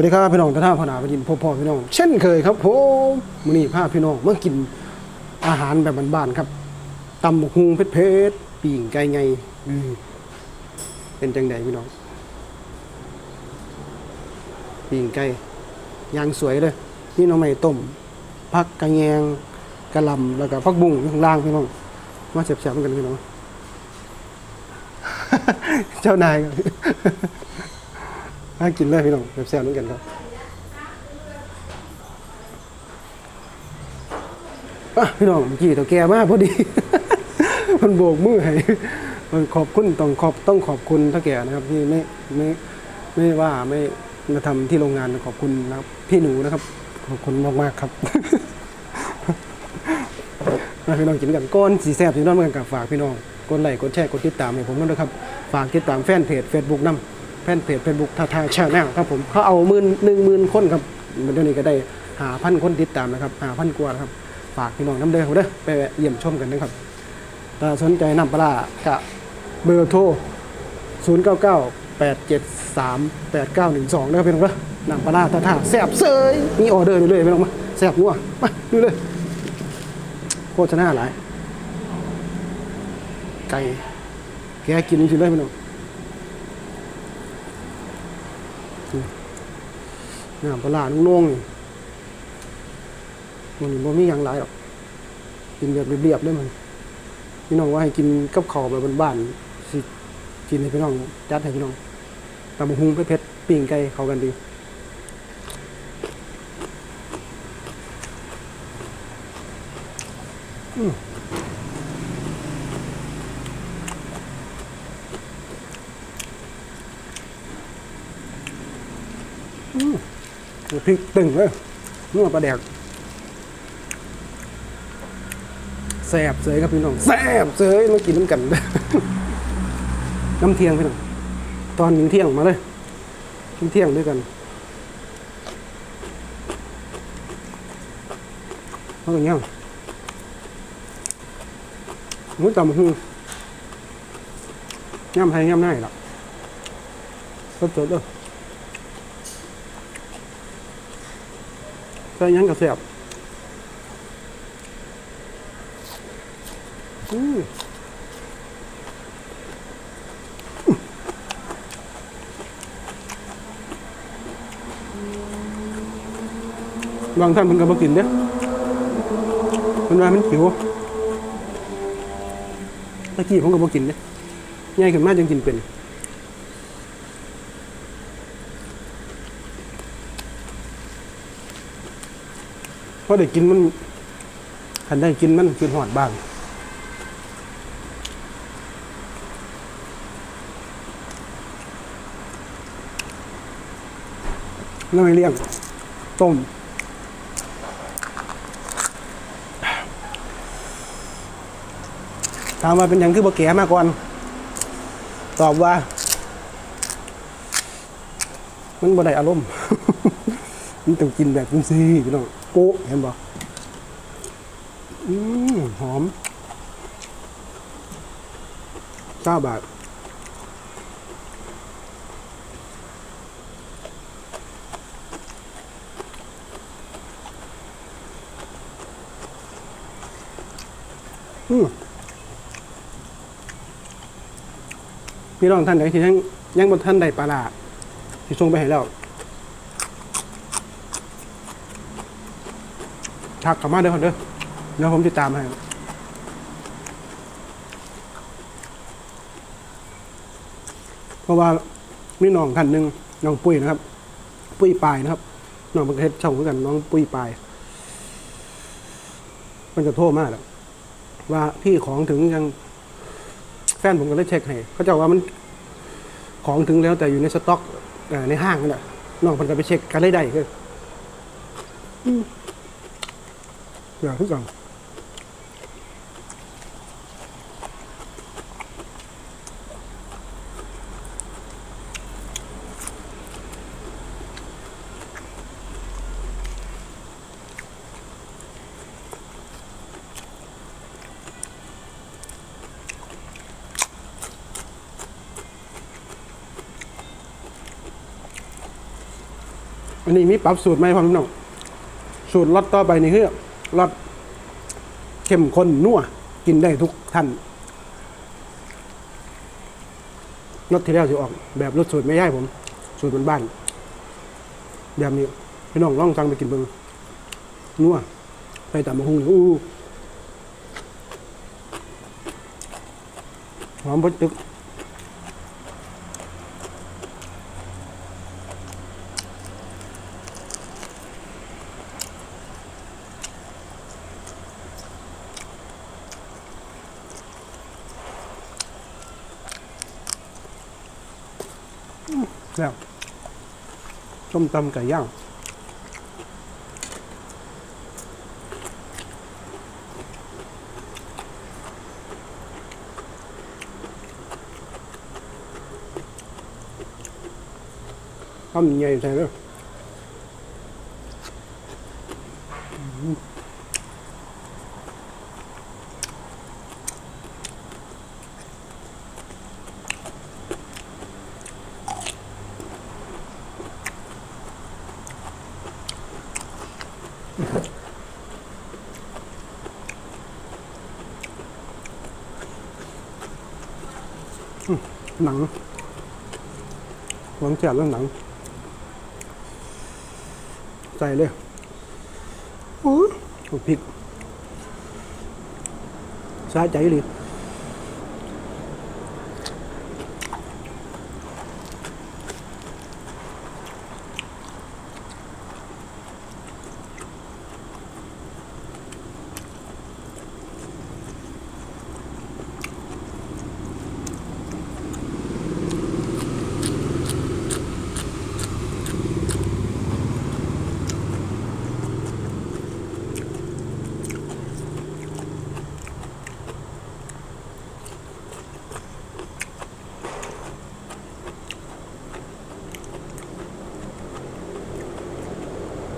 วัสดีครับพี่น้องท่านท่าพนาไปยินพ่อพ่อพี่น้อง เช่นเคยครับผมมื้อนี้พาพี่น้องมากินอาหารแบบบ้านๆครับตำบกฮุงเผ็ดๆปีงไก่ไงอืเป็นจังใดพี่น้องปีงไก่ย่างสวยเลยนี่น้องใหม่ต้มผักกระแยงกระลำแล้วก็ผักบุ้งข้างล่างพี่น้องมาเสียบๆกันพี่น้องเจ้านายครับ น่ากินเลยพี่น้องแซ่บๆเหมือนกันครับพี่น้องเมื่อกี้ตัวแกมากพอดีมันโบกมือให้มันขอบคุณต้องขอบต้องขอบคุณท่าแก่นะครับที่ไม่ไม่ไม่ว่าไม่มาทำที่โรงงานขอบคุณนะครับ พี่หนูนะครับ ขอบคุณมากมากๆครับพี่น้องกินกันก้อนสีแซ่บสีน้องเหมือนกันกับฝากพี่น้องกดไลค์กดแชร์กดติดตามให้ผมด้วยครับ ฝากติดตามแฟนเพจ Facebook นํแฟนเพจ Facebook ทาทาชาแนลครับผมเขาเอาหมื่นหนึ่งหมื่นคนครับเดี๋ยวนี้ก็ได้หาพันคนติดตามนะครับหาพันกว่าครับฝากพี่น้องน้ำเด้อครับเด้อไปเยี่ยมชมกันนะครับถ้าสนใจนำปลากะเบอร์โทร 0 9 9 8 7 3 8 9 1 2นะครับพี่น้องเด้อนำปลาร้าท่าทาแซ่บเสยมีออเดอร์เลยพี่น้องมาแซ่บนัวมาดูเลยโฆษณาหลายไก่แกกินจริงๆเลยพี่น้อง น้ำปลาร้านุ่งๆนี่มันบ่มีอย่างหลายหรอก กินแบบเรียบๆเลยมันพี่น้องว่าให้กินกับข้าวแบบบ้านๆสิกินให้พี่น้องจัดให้พี่น้องตำบักหุงเผ็ดปิ้งไก่เข้ากันดี พริกตึงเลยนัวปลาแดกแสบเสยครับพี่น้องแสบเสยมากินน้ำกันน้ำเที่ยงพี่น้องตอนยิงเที่ยงมาเลยกินเที่ยงด้วยกันเอาอย่างเงี้ยหมูตำหูย่ำไทยย่ำง่ายหรอกสดๆเลย ใส่ยังกับแสบอืมบางท่านเพิ่นก็บ่กินเด้เพิ่นว่ามันหิวตะกี้ผมก็บ่กินเด้ใหญ่ขึ้นมากจังกินเป็น พอได้กินมันคันได้กินมันคือหอดบ้างแล้วไม่เลี่ยงต้มถามว่าเป็นหยังคือบ่แก่มาก่อน ตอบว่า มันบ่ได้อารมณ์ มันต้องกินแบบนี้สิพี่น้อง โป๊ะเห็นบ่อืมหอมเก้าบาทอืมพี่น้องท่านไหนที่ยังยังบนท่านใดปลาร้าที่ส่งไปให้แล้ว ทักเข้ามาเด้อครับเด้อเดี๋ยวผมติดตามให้เพราะว่ามีน้องท่านหนึ่งน้องปุ้ยนะครับ ปุ้ยปลายนะครับน้องประเทศช่องกันน้องปุ้ยปลายมันจะโทษมากแล้วว่าพี่ของถึงยังแฟนผมก็เลยเช็คให้เขาจะว่ามันของถึงแล้วแต่อยู่ในสต็อกในห้างนั่นแหละน้องเพิ่นก็ไปเช็คกันได้ได้คื เปลือกที่ก่อนอันนี้มีปรับสูตรไหมพ่อพี่น้องสูตรลดตต่อไปนี่คือ รสเข้มข้นนัวกินได้ทุกท่านรสที่แล้วจะออก แบบรสสูตรไม่ย่ายผม สูตรบ้านๆแบบนี้พี่น้องลองสั่งไปกินเบิงนัวไปตามมาหุงอู้หอมปุ๊ตึก แล้ว ส้มตำไก่ย่างทำใหญ่ใช่เลย หนังหวังแจกเรื่องหนัง ใจเลยโอ้ยพริกสาใจเลย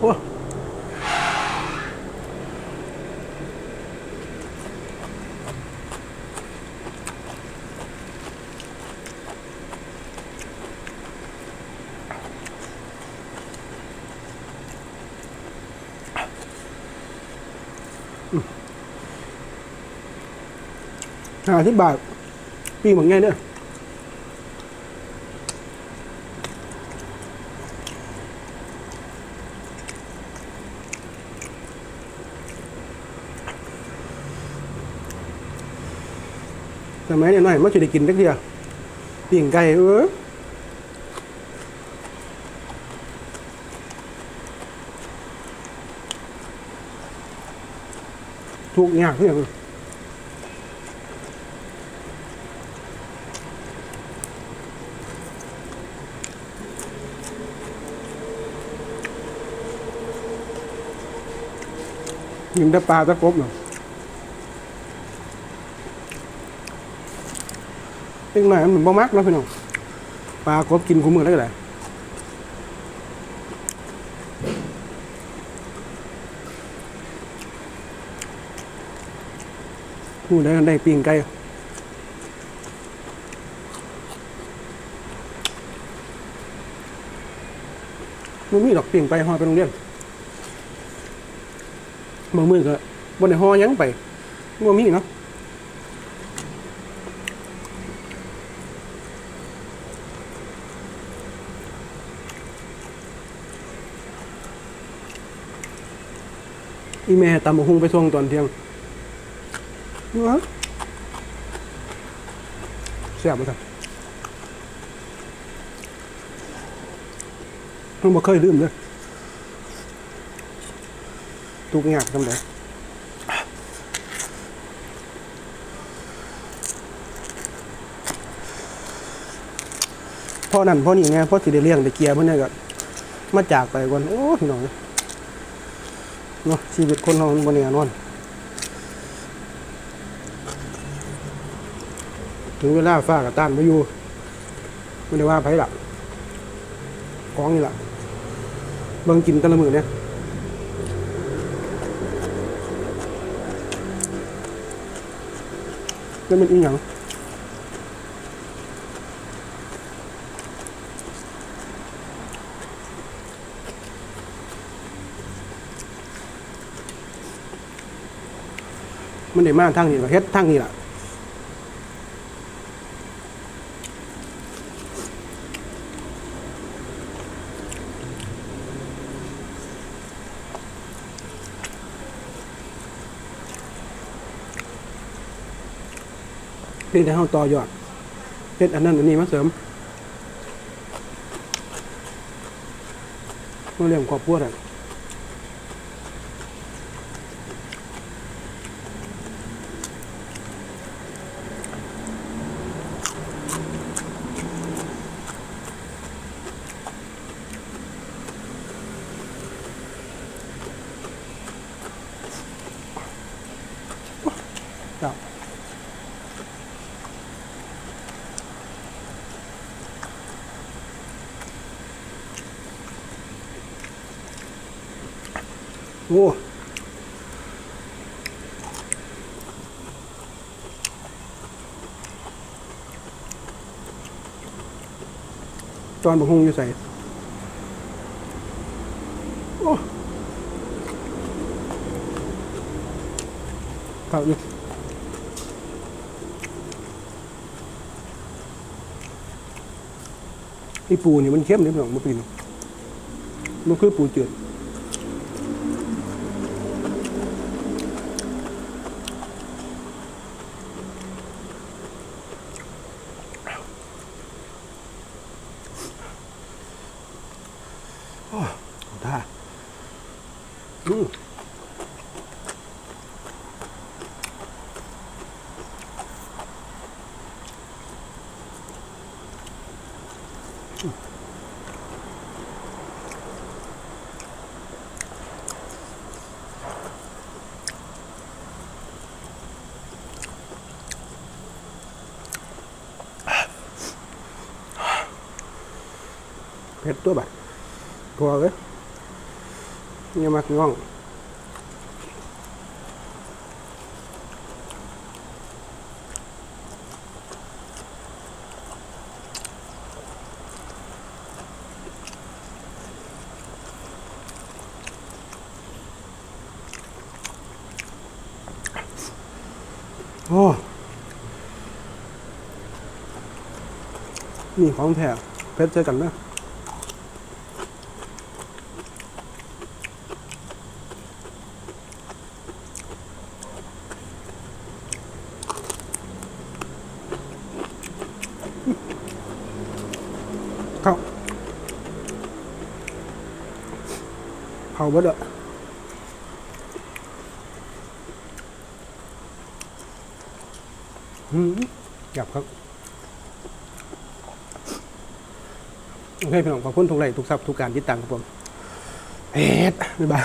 โอ้ ห้าสิบบาทปีเหมือนไงเนี่ยสมัยเนี่ยน้อยมันจะได้กินจักเทียปิ่งไก่เออทุกอย่างทุกอย่างยิงแต่ปลาตะกบเนาะเล็กน้อยมันบ่มักแล้วพี่น้องปลากบกินคู่มือได้ก็ได้พูดได้ได้ปิ้งไก่มันมีดอกปิ้งไปหอไปโรงเรียน บางมือก็บนในห่อหยังไปมันมีเนาะอีแม่ตำบักหุงไปส่งตอนเที่ยงว้าเสียบมาครับมันบ่เคยลืมเลย ทุกอย่างทำได้พ่อนั่นพ่อนี่ไงพ่อสิได้เลี้ยงได้เกียร์เพื่อนเนี่ยก็มาจากไปก่อนโอ้พี่น้องเนาะชีวิตคนเรามันบนแน่นอน ถึงเวลาฟ้ากับต้านไปอยู่ไม่ได้ว่าไผหลักของนี่แหละเบิ่งกินต่ละมือเนี่ย จะเป็นอีหยังมันได้มากทั้งนี้ก็เฮ็ดทางนี้ละ เพียงแต่เฮาต่อยอดเฮ็ดอันนั้นอันนี้มาเสริมมาเรื่องครอบครัวได้ครับ โอ้จอนบกฮงอยู่ใส่โอ้เข้าอยู่ไอปูนี่มันเข้มนิดหน่อยมันปีนมันคือปูจือด ตัวแบบตั วเลยเนี่ยมักง่องโอ้นี่ของแท้เผ็ดเจอกันนะ เผาเบิดอะอืมหยับครับโอเคพี่น้องขอบคุณทุกไลค์ทุกซับทุกการติดตามครับผมเฮ็ดบ๊ายบาย